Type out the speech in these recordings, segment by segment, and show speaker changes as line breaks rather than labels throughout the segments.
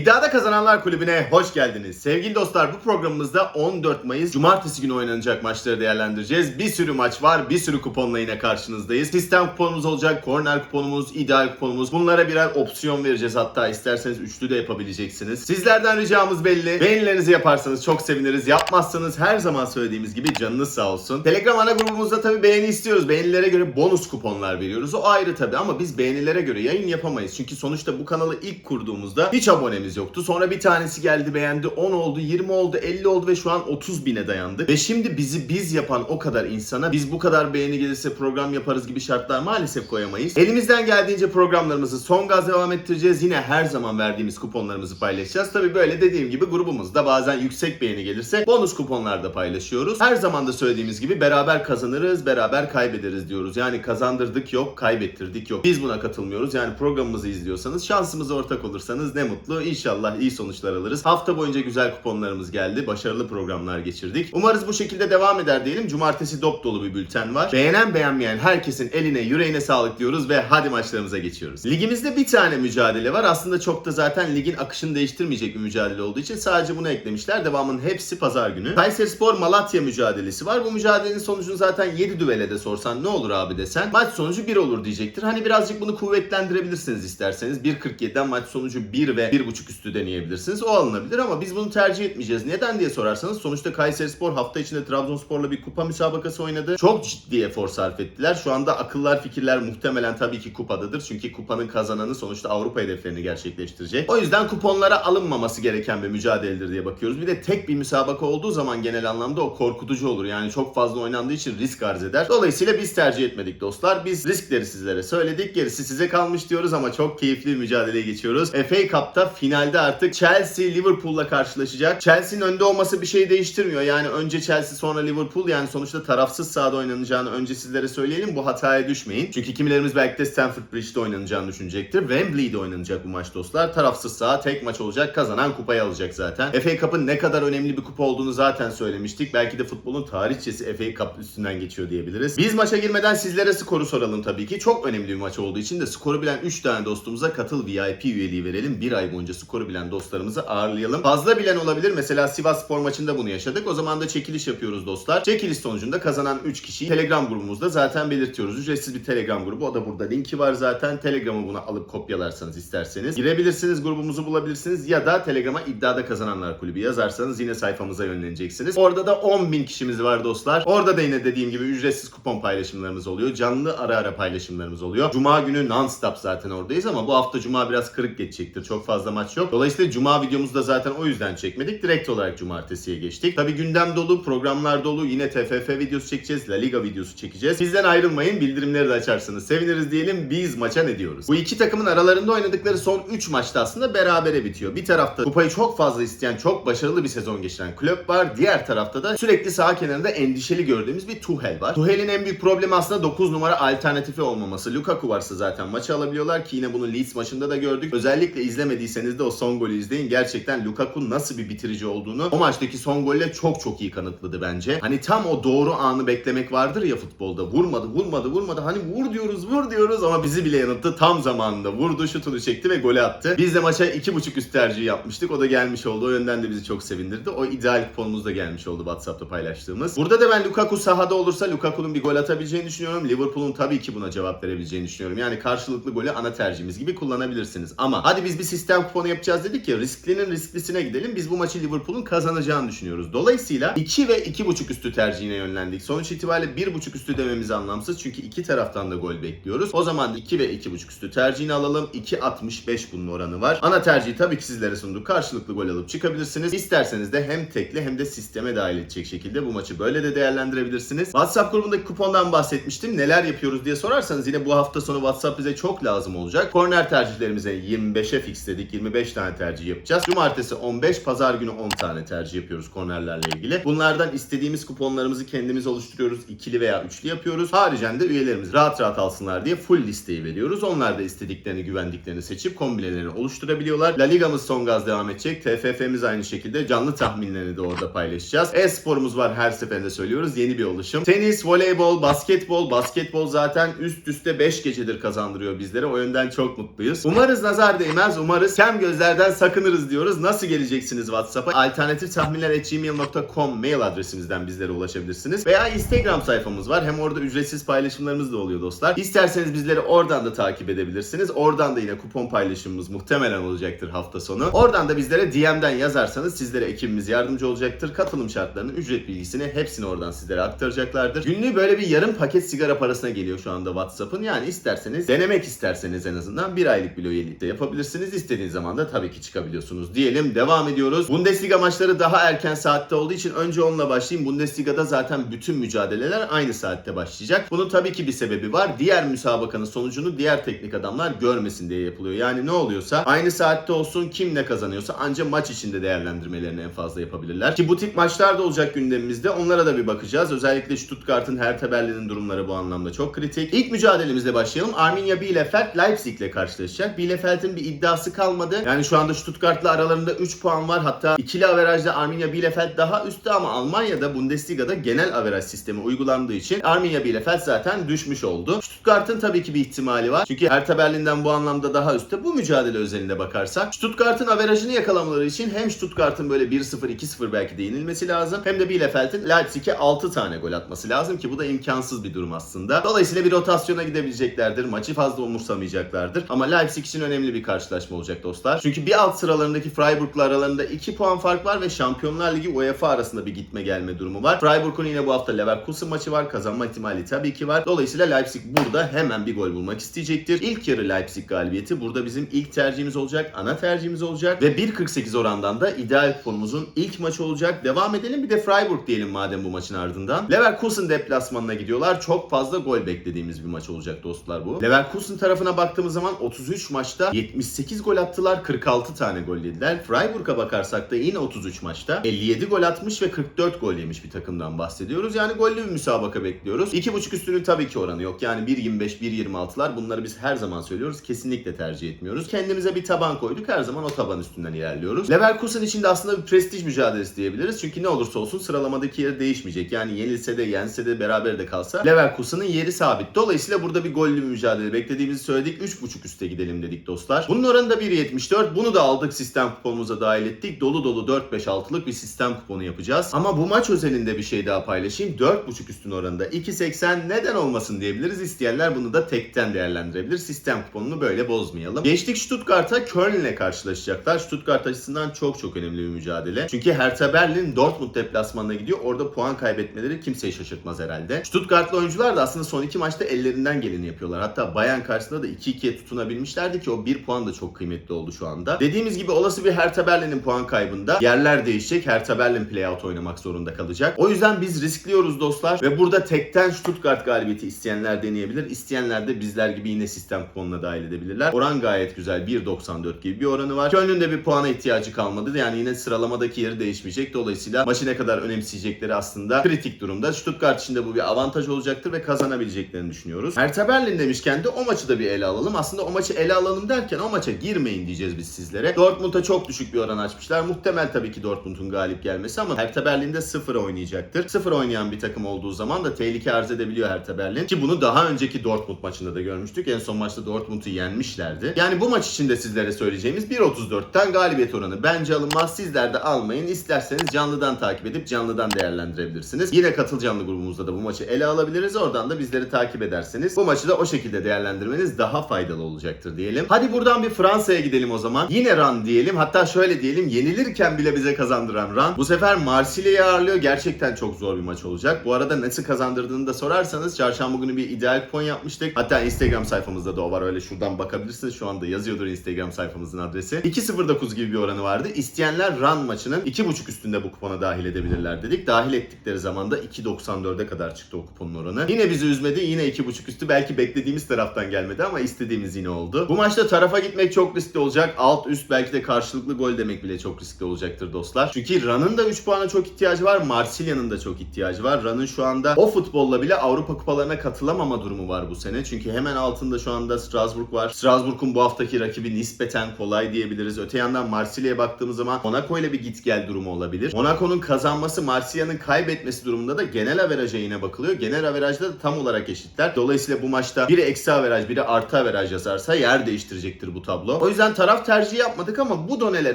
İddiada Kazananlar Kulübü'ne hoş geldiniz. Sevgili dostlar bu programımızda 14 Mayıs Cumartesi günü oynanacak maçları değerlendireceğiz. Bir sürü maç var, bir sürü kuponla yine karşınızdayız. Sistem kuponumuz olacak, korner kuponumuz, ideal kuponumuz. Bunlara birer opsiyon vereceğiz. Hatta isterseniz üçlü de yapabileceksiniz. Sizlerden ricamız belli. Beğenilerinizi yaparsanız çok seviniriz. Yapmazsanız her zaman söylediğimiz gibi canınız sağ olsun. Telegram ana grubumuzda tabii beğeni istiyoruz. Beğenilere göre bonus kuponlar veriyoruz. O ayrı tabii ama biz beğenilere göre yayın yapamayız. Çünkü sonuçta bu kanalı ilk kurduğumuzda hiç abonemiz yoktu. Sonra bir tanesi geldi beğendi 10 oldu, 20 oldu, 50 oldu ve şu an 30 bine dayandık. Ve şimdi bizi biz yapan o kadar insana biz bu kadar beğeni gelirse program yaparız gibi şartlar maalesef koyamayız. Elimizden geldiğince programlarımızı son gaz devam ettireceğiz. Yine her zaman verdiğimiz kuponlarımızı paylaşacağız. Tabii böyle dediğim gibi grubumuzda bazen yüksek beğeni gelirse bonus kuponlar da paylaşıyoruz. Her zaman da söylediğimiz gibi beraber kazanırız, beraber kaybederiz diyoruz. Yani kazandırdık yok, kaybettirdik yok. Biz buna katılmıyoruz. Yani programımızı izliyorsanız, şansımıza ortak olursanız ne mutlu. İnşallah iyi sonuçlar alırız. Hafta boyunca güzel kuponlarımız geldi. Başarılı programlar geçirdik. Umarız bu şekilde devam eder diyelim. Cumartesi dop dolu bir bülten var. Beğenen beğenmeyen herkesin eline yüreğine sağlık diyoruz ve hadi maçlarımıza geçiyoruz. Ligimizde bir tane mücadele var. Aslında çok da zaten ligin akışını değiştirmeyecek bir mücadele olduğu için sadece bunu eklemişler. Devamının hepsi pazar günü. Kayserispor Malatya mücadelesi var. Bu mücadelenin sonucunu zaten 7 düvele de sorsan ne olur abi desen maç sonucu 1 olur diyecektir. Hani birazcık bunu kuvvetlendirebilirsiniz isterseniz. 1.47'den maç sonucu 1 ve 1.5 üstü deneyebilirsiniz. O alınabilir ama biz bunu tercih etmeyeceğiz. Neden diye sorarsanız sonuçta Kayserispor hafta içinde Trabzonspor'la bir kupa müsabakası oynadı. Çok ciddi efor sarf ettiler. Şu anda akıllar fikirler muhtemelen tabii ki kupadadır. Çünkü kupanın kazananı sonuçta Avrupa hedeflerini gerçekleştirecek. O yüzden kuponlara alınmaması gereken bir mücadeledir diye bakıyoruz. Bir de tek bir müsabaka olduğu zaman genel anlamda o korkutucu olur. Yani çok fazla oynandığı için risk arz eder. Dolayısıyla biz tercih etmedik dostlar. Biz riskleri sizlere söyledik. Gerisi size kalmış diyoruz ama çok keyifli bir mücadeleye geçiyoruz. FA Cup'ta finalde artık Chelsea Liverpool'la karşılaşacak. Chelsea'nin önde olması bir şey değiştirmiyor. Yani önce Chelsea sonra Liverpool yani sonuçta tarafsız sahada oynanacağını önce sizlere söyleyelim. Bu hataya düşmeyin. Çünkü kimilerimiz belki de Stamford Bridge'de oynanacağını düşünecektir. Wembley'de oynanacak bu maç dostlar. Tarafsız saha tek maç olacak. Kazanan kupayı alacak zaten. FA Cup'ın ne kadar önemli bir kupa olduğunu zaten söylemiştik. Belki de futbolun tarihçesi FA Cup üstünden geçiyor diyebiliriz. Biz maça girmeden sizlere skoru soralım tabii ki. Çok önemli bir maç olduğu için de skoru bilen 3 tane dostumuza katıl VIP üyeliği verelim. Bir ay boyunca skoru bilen dostlarımızı ağırlayalım. Fazla bilen olabilir. Mesela Sivas Spor maçında bunu yaşadık. O zaman da çekiliş yapıyoruz dostlar. Çekiliş sonucunda kazanan 3 kişiyi Telegram grubumuzda zaten belirtiyoruz. Ücretsiz bir Telegram grubu. O da burada linki var zaten. Telegram'ı buna alıp kopyalarsanız isterseniz. Girebilirsiniz grubumuzu bulabilirsiniz ya da Telegram'a iddiada kazananlar kulübü yazarsanız yine sayfamıza yönleneceksiniz. Orada da 10.000 kişimiz var dostlar. Orada da yine dediğim gibi ücretsiz kupon paylaşımlarımız oluyor. Canlı ara ara paylaşımlarımız oluyor. Cuma günü non-stop zaten oradayız ama bu hafta Cuma biraz kırık geçecektir. Çok fazla maç yok. Dolayısıyla Cuma videomuzu da zaten o yüzden çekmedik. Direkt olarak Cumartesi'ye geçtik. Tabi gündem dolu, programlar dolu. Yine TFF videosu çekeceğiz. La Liga videosu çekeceğiz. Bizden ayrılmayın. Bildirimleri de açarsanız seviniriz diyelim. Biz maça ne diyoruz? Bu iki takımın aralarında oynadıkları son 3 maçta aslında berabere bitiyor. Bir tarafta kupayı çok fazla isteyen, çok başarılı bir sezon geçiren kulüp var. Diğer tarafta da sürekli saha kenarında endişeli gördüğümüz bir Tuchel var. Tuchel'in en büyük problemi aslında 9 numara alternatifi olmaması. Lukaku varsa zaten maçı alabiliyorlar ki yine bunu Leeds maçında da gördük. Özellikle izlemediyseniz de o son golü izleyin. Gerçekten Lukaku nasıl bir bitirici olduğunu o maçtaki son golle çok çok iyi kanıtladı bence. Hani tam o doğru anı beklemek vardır ya futbolda. Vurmadı, vurmadı, vurmadı. Hani vur diyoruz, vur diyoruz ama bizi bile yanılttı. Tam zamanında vurdu, şutunu çekti ve golü attı. Biz de maça 2.5 üst tercihi yapmıştık. O da gelmiş oldu. O yönden de bizi çok sevindirdi. O ideal kuponumuz da gelmiş oldu WhatsApp'ta paylaştığımız. Burada da ben Lukaku sahada olursa Lukaku'nun bir gol atabileceğini düşünüyorum. Liverpool'un tabii ki buna cevap verebileceğini düşünüyorum. Yani karşılıklı golü ana tercihimiz gibi kullanabilirsiniz. Ama hadi biz bir sistem kuponu yapacağız dedik ya risklinin risklisine gidelim. Biz bu maçı Liverpool'un kazanacağını düşünüyoruz. Dolayısıyla 2 ve 2.5 üstü tercihine yönlendik. Sonuç itibariyle 1.5 üstü dememiz anlamsız. Çünkü iki taraftan da gol bekliyoruz. O zaman 2 ve 2.5 üstü tercihini alalım. 2.65 bunun oranı var. Ana tercihi tabii ki sizlere sunduk. Karşılıklı gol alıp çıkabilirsiniz. İsterseniz de hem tekli hem de sisteme dahil edecek şekilde bu maçı böyle de değerlendirebilirsiniz. WhatsApp grubundaki kupondan bahsetmiştim. Neler yapıyoruz diye sorarsanız yine bu hafta sonu WhatsApp bize çok lazım olacak. Korner tercihlerimize 25'e fixledik. 25 tane tercih yapacağız. Cumartesi 15, pazar günü 10 tane tercih yapıyoruz kornerlerle ilgili. Bunlardan istediğimiz kuponlarımızı kendimiz oluşturuyoruz. İkili veya üçlü yapıyoruz. Haricen de üyelerimiz rahat rahat alsınlar diye full listeyi veriyoruz. Onlar da istediklerini, güvendiklerini seçip kombinelerini oluşturabiliyorlar. La Liga'mız son gaz devam edecek. TFF'miz aynı şekilde canlı tahminlerini de orada paylaşacağız. E-sporumuz var her seferinde söylüyoruz. Yeni bir oluşum. Tenis, voleybol, basketbol. Basketbol zaten üst üste 5 gecedir kazandırıyor bizlere. O yönden çok mutluyuz. Umarız nazar değmez. Umarız Cambridge Gözlerden sakınırız diyoruz. Nasıl geleceksiniz WhatsApp'a? Alternatif tahminler@gmail.com mail adresimizden bizlere ulaşabilirsiniz. Veya Instagram sayfamız var. Hem orada ücretsiz paylaşımlarımız da oluyor dostlar. İsterseniz bizleri oradan da takip edebilirsiniz. Oradan da yine kupon paylaşımımız muhtemelen olacaktır hafta sonu. Oradan da bizlere DM'den yazarsanız sizlere ekibimiz yardımcı olacaktır. Katılım şartlarını, ücret bilgisini hepsini oradan sizlere aktaracaklardır. Günlüğü böyle bir yarım paket sigara parasına geliyor şu anda WhatsApp'ın. Yani isterseniz denemek isterseniz en azından bir aylık bile üyelik de yapabilirsiniz. İstediğiniz zaman da tabii ki çıkabiliyorsunuz diyelim. Devam ediyoruz. Bundesliga maçları daha erken saatte olduğu için önce onunla başlayayım. Bundesliga'da zaten bütün mücadeleler aynı saatte başlayacak. Bunun tabii ki bir sebebi var. Diğer müsabakanın sonucunu diğer teknik adamlar görmesin diye yapılıyor. Yani ne oluyorsa aynı saatte olsun kim ne kazanıyorsa ancak maç içinde değerlendirmelerini en fazla yapabilirler. Ki bu tip maçlar da olacak gündemimizde. Onlara da bir bakacağız. Özellikle Stuttgart'ın Hertha Berlin'in durumları bu anlamda çok kritik. İlk mücadelemizle başlayalım. Arminia Bielefeld Leipzig ile karşılaşacak. Bielefeld'in bir iddiası kalmadı. Yani şu anda Stuttgart'la aralarında 3 puan var. Hatta ikili averajda Arminia Bielefeld daha üstte ama Almanya'da Bundesliga'da genel averaj sistemi uygulandığı için Arminia Bielefeld zaten düşmüş oldu. Stuttgart'ın tabii ki bir ihtimali var. Çünkü Hertha Berlin'den bu anlamda daha üstte. Bu mücadele özelinde bakarsak Stuttgart'ın averajını yakalamaları için hem Stuttgart'ın böyle 1-0 2-0 belki de yenilmesi lazım. Hem de Bielefeld'in Leipzig'e 6 tane gol atması lazım ki bu da imkansız bir durum aslında. Dolayısıyla bir rotasyona gidebileceklerdir. Maçı fazla umursamayacaklardır. Ama Leipzig için önemli bir karşılaşma olacak dostlar. Çünkü bir alt sıralarındaki Freiburg'la aralarında 2 puan fark var ve Şampiyonlar Ligi UEFA arasında bir gitme gelme durumu var. Freiburg'un yine bu hafta Leverkusen maçı var. Kazanma ihtimali tabii ki var. Dolayısıyla Leipzig burada hemen bir gol bulmak isteyecektir. İlk yarı Leipzig galibiyeti burada bizim ilk tercihimiz olacak. Ana tercihimiz olacak. Ve 1.48 orandan da ideal kuponumuzun ilk maçı olacak. Devam edelim bir de Freiburg diyelim madem bu maçın ardından. Leverkusen deplasmanına gidiyorlar. Çok fazla gol beklediğimiz bir maç olacak dostlar bu. Leverkusen tarafına baktığımız zaman 33 maçta 78 gol attılar. 46 tane gol yediler. Freiburg'a bakarsak da yine 33 maçta 57 gol atmış ve 44 gol yemiş bir takımdan bahsediyoruz. Yani gollü bir müsabaka bekliyoruz. 2.5 üstünün tabii ki oranı yok. Yani 1.25, 1.26'lar bunları biz her zaman söylüyoruz. Kesinlikle tercih etmiyoruz. Kendimize bir taban koyduk. Her zaman o taban üstünden ilerliyoruz. Leverkusen için de aslında bir prestij mücadelesi diyebiliriz. Çünkü ne olursa olsun sıralamadaki yeri değişmeyecek. Yani yenilse de yense de beraber de kalsa Leverkusen'ın yeri sabit. Dolayısıyla burada bir gollü bir mücadele beklediğimizi söyledik. 3.5 üste gidelim dedik dostlar. Bunun oranı da 1.74. Bunu da aldık sistem kuponumuza dahil ettik. Dolu dolu 4-5-6'lık bir sistem kuponu yapacağız. Ama bu maç özelinde bir şey daha paylaşayım. 4.5 üstün oranında 2.80 neden olmasın diyebiliriz. İsteyenler bunu da tekten değerlendirebilir. Sistem kuponunu böyle bozmayalım. Geçtik Stuttgart'a Köln ile karşılaşacaklar. Stuttgart açısından çok çok önemli bir mücadele. Çünkü Hertha Berlin Dortmund deplasmanına gidiyor. Orada puan kaybetmeleri kimseyi şaşırtmaz herhalde. Stuttgartlı oyuncular da aslında son iki maçta ellerinden geleni yapıyorlar. Hatta Bayern karşısında da 2-2'ye tutunabilmişlerdi ki o bir puan da çok kıymetli oldu şu anda. Dediğimiz gibi olası bir Hertha Berlin'in puan kaybında yerler değişecek. Hertha Berlin playout oynamak zorunda kalacak. O yüzden biz riskliyoruz dostlar ve burada tekten Stuttgart galibiyeti isteyenler deneyebilir. İsteyenler de bizler gibi yine sistem kuponuna dahil edebilirler. Oran gayet güzel. 1.94 gibi bir oranı var. Köln'ün de bir puana ihtiyacı kalmadı. Yani yine sıralamadaki yeri değişmeyecek. Dolayısıyla maçı ne kadar önemseyecekleri aslında kritik durumda. Stuttgart için de bu bir avantaj olacaktır ve kazanabileceklerini düşünüyoruz. Hertha Berlin demişken de o maçı da bir ele alalım. Aslında o maçı ele alalım derken o maça girmeyin diyeceğiz biz sizlere. Dortmund'a çok düşük bir oran açmışlar. Muhtemel tabii ki Dortmund'un galip gelmesi ama Hertha Berlin'de 0 oynayacaktır. 0 oynayan bir takım olduğu zaman da tehlike arz edebiliyor Hertha Berlin. Ki bunu daha önceki Dortmund maçında da görmüştük. En son maçta Dortmund'u yenmişlerdi. Yani bu maç için de sizlere söyleyeceğimiz 1.34'ten galibiyet oranı bence alınmaz. Sizler de almayın. İsterseniz canlıdan takip edip canlıdan değerlendirebilirsiniz. Yine katıl canlı grubumuzda da bu maçı ele alabiliriz. Oradan da bizleri takip ederseniz bu maçı da o şekilde değerlendirmeniz daha faydalı olacaktır diyelim. Hadi buradan bir Fransa'ya gidelim o zaman. Yine Ran diyelim. Hatta şöyle diyelim. Yenilirken bile bize kazandıran Ran. Bu sefer Marsilya'yı ağırlıyor. Gerçekten çok zor bir maç olacak. Bu arada nasıl kazandırdığını da sorarsanız çarşamba günü bir ideal kupon yapmıştık. Hatta Instagram sayfamızda da o var. Öyle şuradan bakabilirsiniz. Şu anda yazıyordur Instagram sayfamızın adresi. 2.09 gibi bir oranı vardı. İsteyenler Ran maçının 2.5 üstünde bu kupona dahil edebilirler dedik. Dahil ettikleri zaman da 2.94'e kadar çıktı o kuponun oranı. Yine bizi üzmedi. Yine 2.5 üstü. Belki beklediğimiz taraftan gelmedi ama istediğimiz yine oldu. Bu maçta tarafa gitmek çok riskli olacak. Alt üst belki de karşılıklı gol demek bile çok riskli olacaktır dostlar. Çünkü Ran'ın da 3 puana çok ihtiyacı var. Marsilya'nın da çok ihtiyacı var. Ran'ın şu anda o futbolla bile Avrupa kupalarına katılamama durumu var bu sene. Çünkü hemen altında şu anda Strasbourg var. Strasbourg'un bu haftaki rakibi nispeten kolay diyebiliriz. Öte yandan Marsilya'ya baktığımız zaman Monaco ile bir git gel durumu olabilir. Monaco'nun kazanması Marsilya'nın kaybetmesi durumunda da genel averaja yine bakılıyor. Genel averajda da tam olarak eşitler. Dolayısıyla bu maçta biri eksi averaj biri artı averaj yazarsa yer değiştirecektir bu tablo. O yüzden taraf taraf tercihi yapmadık ama bu doneler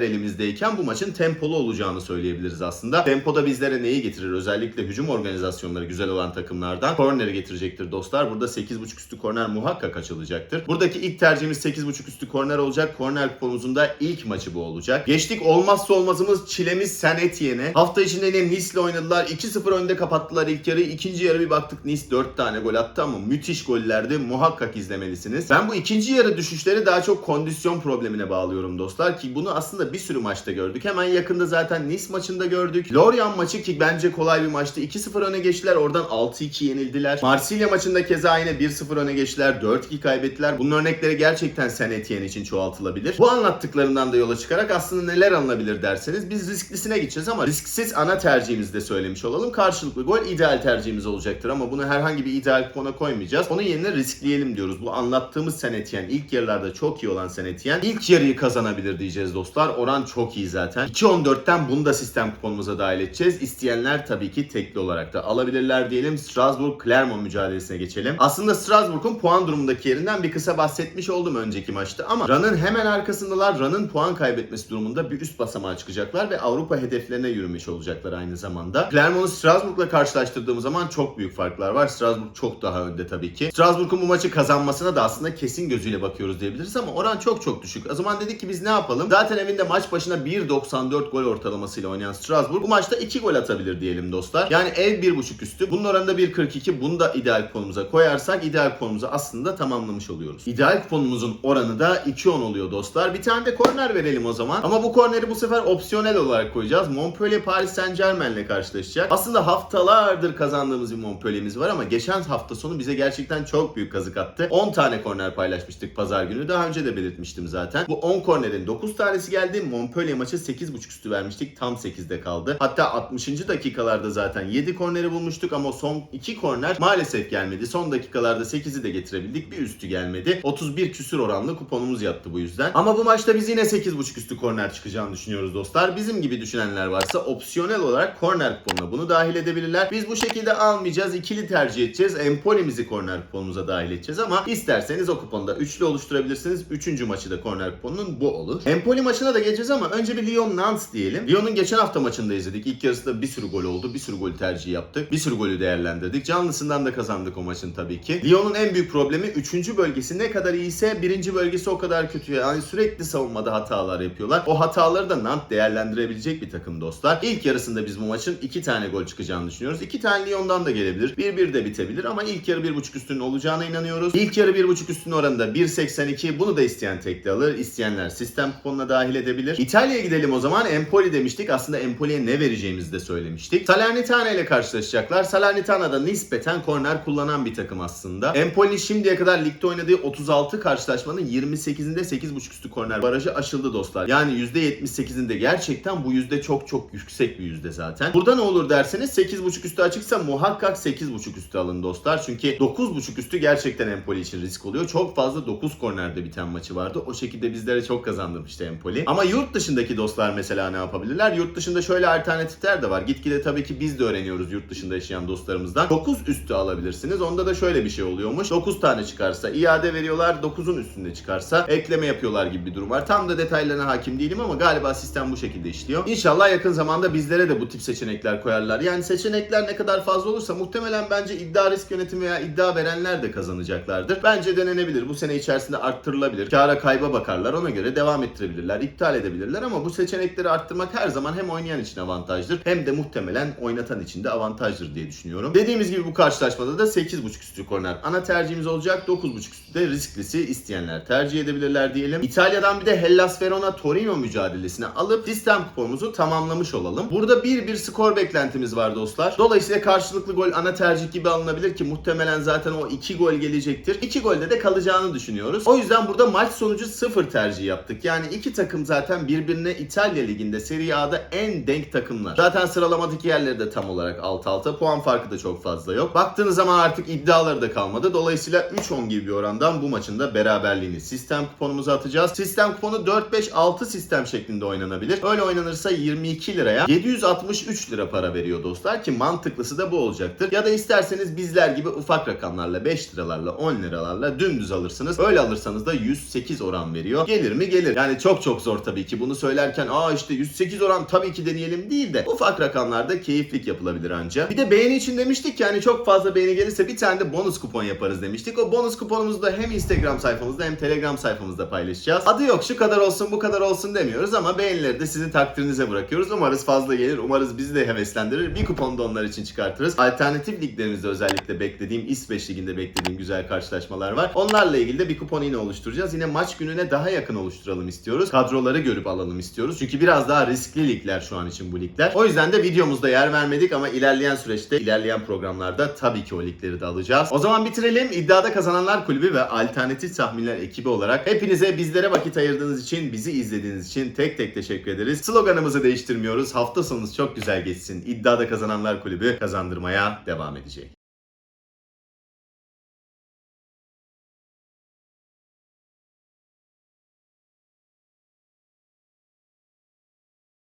elimizdeyken bu maçın tempolu olacağını söyleyebiliriz aslında. Tempoda bizlere neyi getirir? Özellikle hücum organizasyonları güzel olan takımlardan korneri getirecektir dostlar. Burada 8.5 üstü korner muhakkak açılacaktır. Buradaki ilk tercihimiz 8.5 üstü korner olacak. Korner kuponumuzun ilk maçı bu olacak. Geçtik olmazsa olmazımız çilemiz Sen Etienne'e. Hafta içinde yine Nice'le oynadılar. 2-0 önde kapattılar ilk yarı. İkinci yarı bir baktık Nice 4 tane gol attı ama müthiş gollerdi. Muhakkak izlemelisiniz. Ben bu ikinci yarı düşüşleri daha çok kondisyon problemine bağlıyorum dostlar ki bunu aslında bir sürü maçta gördük. Hemen yakında zaten Nice maçında gördük. Lorient maçı ki bence kolay bir maçtı. 2-0 öne geçtiler. Oradan 6-2 yenildiler. Marsilya maçında keza yine 1-0 öne geçtiler. 4-2 kaybettiler. Bunun örnekleri gerçekten Saint Etienne için çoğaltılabilir. Bu anlattıklarımdan da yola çıkarak aslında neler alınabilir derseniz biz risklisine gideceğiz ama risksiz ana tercihimizi de söylemiş olalım. Karşılıklı gol ideal tercihimiz olacaktır ama bunu herhangi bir ideal kupona koymayacağız. Onun yerine riskleyelim diyoruz. Bu anlattığımız Saint Etienne ilk yarılarda çok iyi olan Saint Etienne ilk yarıyı kazanabilir diyeceğiz dostlar. Oran çok iyi zaten. 2.14'ten bunu da sistem kuponumuza dahil edeceğiz. İsteyenler tabii ki tekli olarak da alabilirler diyelim. Strasbourg Clermont mücadelesine geçelim. Aslında Strasbourg'un puan durumundaki yerinden bir kısa bahsetmiş oldum önceki maçta ama Ran'ın hemen arkasındalar. Ran'ın puan kaybetmesi durumunda bir üst basamağa çıkacaklar ve Avrupa hedeflerine yürümüş olacaklar aynı zamanda. Clermont'u Strasbourg'la karşılaştırdığımız zaman çok büyük farklar var. Strasbourg çok daha önde tabii ki. Strasbourg'un bu maçı kazanmasına da aslında kesin gözüyle bakıyoruz diyebiliriz ama oran çok çok düşük. O zaman dedik ki biz ne yapalım? Zaten evinde maç başına 1.94 gol ortalamasıyla oynayan Strasbourg bu maçta 2 gol atabilir diyelim dostlar. Yani ev 1.5 üstü. Bunun oranında 1.42. Bunu da ideal kuponumuza koyarsak ideal kuponumuzu aslında tamamlamış oluyoruz. İdeal kuponumuzun oranı da 2.10 oluyor dostlar. Bir tane de korner verelim o zaman. Ama bu korneri bu sefer opsiyonel olarak koyacağız. Montpellier Paris Saint Germain ile karşılaşacak. Aslında haftalardır kazandığımız bir Montpellier'imiz var ama geçen hafta sonu bize gerçekten çok büyük kazık attı. 10 tane korner paylaşmıştık pazar günü. Daha önce de belirtmiştim zaten. Bu 10 kornerin 9 tanesi geldi. Montpellier maçı 8.5 üstü vermiştik. Tam 8'de kaldı. Hatta 60. dakikalarda zaten 7 korneri bulmuştuk ama son 2 korner maalesef gelmedi. Son dakikalarda 8'i de getirebildik. Bir üstü gelmedi. 31 küsür oranlı kuponumuz yattı bu yüzden. Ama bu maçta biz yine 8.5 üstü korner çıkacağını düşünüyoruz dostlar. Bizim gibi düşünenler varsa opsiyonel olarak korner kuponuna bunu dahil edebilirler. Biz bu şekilde almayacağız. ikili tercih edeceğiz. Empoli'mizi korner kuponumuza dahil edeceğiz ama isterseniz o kuponda üçlü oluşturabilirsiniz. Üçüncü maçı da korner kuponunun bu olur. Empoli maçına da geleceğiz ama önce bir Lyon Nantes diyelim. Lyon'un geçen hafta maçında izledik. İlk yarısında bir sürü gol oldu. Bir sürü gol tercih yaptık. Bir sürü golü değerlendirdik. Canlısından da kazandık o maçın tabii ki. Lyon'un en büyük problemi 3. bölgesi ne kadar iyiyse 1. bölgesi o kadar kötü. Yani sürekli savunmada hatalar yapıyorlar. O hataları da Nantes değerlendirebilecek bir takım dostlar. İlk yarısında biz bu maçın 2 tane gol çıkacağını düşünüyoruz. 2 tane Lyon'dan da gelebilir. 1-1 de bitebilir ama ilk yarı 1.5 üstünün olacağına inanıyoruz. İlk yarı 1.5 üstünün oranında 1.82. Bunu da isteyen tekli alır. İsteyenler sistem kuponuna dahil edebilir. İtalya'ya gidelim o zaman. Empoli demiştik. Aslında Empoli'ye ne vereceğimizi de söylemiştik. Salernitana ile karşılaşacaklar. Salernitana da nispeten korner kullanan bir takım aslında. Empoli şimdiye kadar ligde oynadığı 36 karşılaşmanın 28'inde 8.5 üstü korner barajı aşıldı dostlar. Yani %78'inde gerçekten bu yüzde çok çok yüksek bir yüzde zaten. Burada ne olur derseniz 8.5 üstü açıksa muhakkak 8.5 üstü alın dostlar. Çünkü 9.5 üstü gerçekten Empoli için risk oluyor. Çok fazla 9 kornerde biten maçı vardı. O şekilde bizlere çok kazandırmıştı Empoli. Ama yurt dışındaki dostlar mesela ne yapabilirler? Yurt dışında şöyle alternatifler de var. Gitgide tabii ki biz de öğreniyoruz yurt dışında yaşayan dostlarımızdan. 9 üstü alabilirsiniz. Onda da şöyle bir şey oluyormuş. 9 tane çıkarsa iade veriyorlar. 9'un üstünde çıkarsa ekleme yapıyorlar gibi bir durum var. Tam da detaylarına hakim değilim ama galiba sistem bu şekilde işliyor. İnşallah yakın zamanda bizlere de bu tip seçenekler koyarlar. Yani seçenekler ne kadar fazla olursa muhtemelen bence iddia risk yönetimi veya iddia verenler de kazanacaklardır. Bence denenebilir. Bu sene içerisinde arttırılabilir. Kara kayba bakarlar. Ona göre devam ettirebilirler. iptal edebilirler ama bu seçenekleri arttırmak her zaman hem oynayan için avantajdır hem de muhtemelen oynatan için de avantajdır diye düşünüyorum. Dediğimiz gibi bu karşılaşmada da 8.5 üstü korner ana tercihimiz olacak. 9.5 üstü de risklisi isteyenler tercih edebilirler diyelim. İtalya'dan bir de Hellas Verona Torino mücadelesine alıp sistem kuponumuzu tamamlamış olalım. Burada 1-1 skor beklentimiz var dostlar. Dolayısıyla karşılıklı gol ana tercih gibi alınabilir ki muhtemelen zaten o 2 gol gelecektir. 2 golde de kalacağını düşünüyoruz. O yüzden burada maç sonucu 0 tercih yaptık. Yani iki takım zaten birbirine İtalya Ligi'nde Serie A'da en denk takımlar. Zaten sıralamadaki yerleri de tam olarak alt alta. Puan farkı da çok fazla yok. Baktığınız zaman artık iddiaları da kalmadı. Dolayısıyla 3-10 gibi bir orandan bu maçın da beraberliğini sistem kuponumuza atacağız. Sistem kuponu 4-5-6 sistem şeklinde oynanabilir. Öyle oynanırsa 22 liraya 763 lira para veriyor dostlar ki mantıklısı da bu olacaktır. Ya da isterseniz bizler gibi ufak rakamlarla 5 liralarla 10 liralarla dümdüz alırsınız. Öyle alırsanız da 108 oran veriyor. Gelir mi? Gelir. Yani çok çok zor tabii ki. Bunu söylerken aa işte 108 oran tabii ki deneyelim değil de ufak rakamlarda keyiflik yapılabilir anca. Bir de beğeni için demiştik ki hani çok fazla beğeni gelirse bir tane de bonus kupon yaparız demiştik. O bonus kuponumuzu da hem Instagram sayfamızda hem Telegram sayfamızda paylaşacağız. Adı yok şu kadar olsun bu kadar olsun demiyoruz ama beğenileri de sizin takdirinize bırakıyoruz. Umarız fazla gelir. Umarız bizi de heveslendirir. Bir kupon da onlar için çıkartırız. Alternatif liglerimizde özellikle beklediğim İsveç liginde beklediğim güzel karşılaşmalar var. Onlarla ilgili de bir kupon yine oluşturacağız. Yine maç gününe daha yakın oluşturalım istiyoruz. Kadroları görüp alalım istiyoruz. Çünkü biraz daha riskli ligler şu an için bu ligler. O yüzden de videomuzda yer vermedik ama ilerleyen süreçte, ilerleyen programlarda tabii ki o ligleri de alacağız. O zaman bitirelim. İddiada Kazananlar Kulübü ve Alternatif Tahminler ekibi olarak hepinize bizlere vakit ayırdığınız için, bizi izlediğiniz için tek tek teşekkür ederiz. Sloganımızı değiştirmiyoruz. Hafta sonunuz çok güzel geçsin. İddiada Kazananlar Kulübü kazandırmaya devam edecek.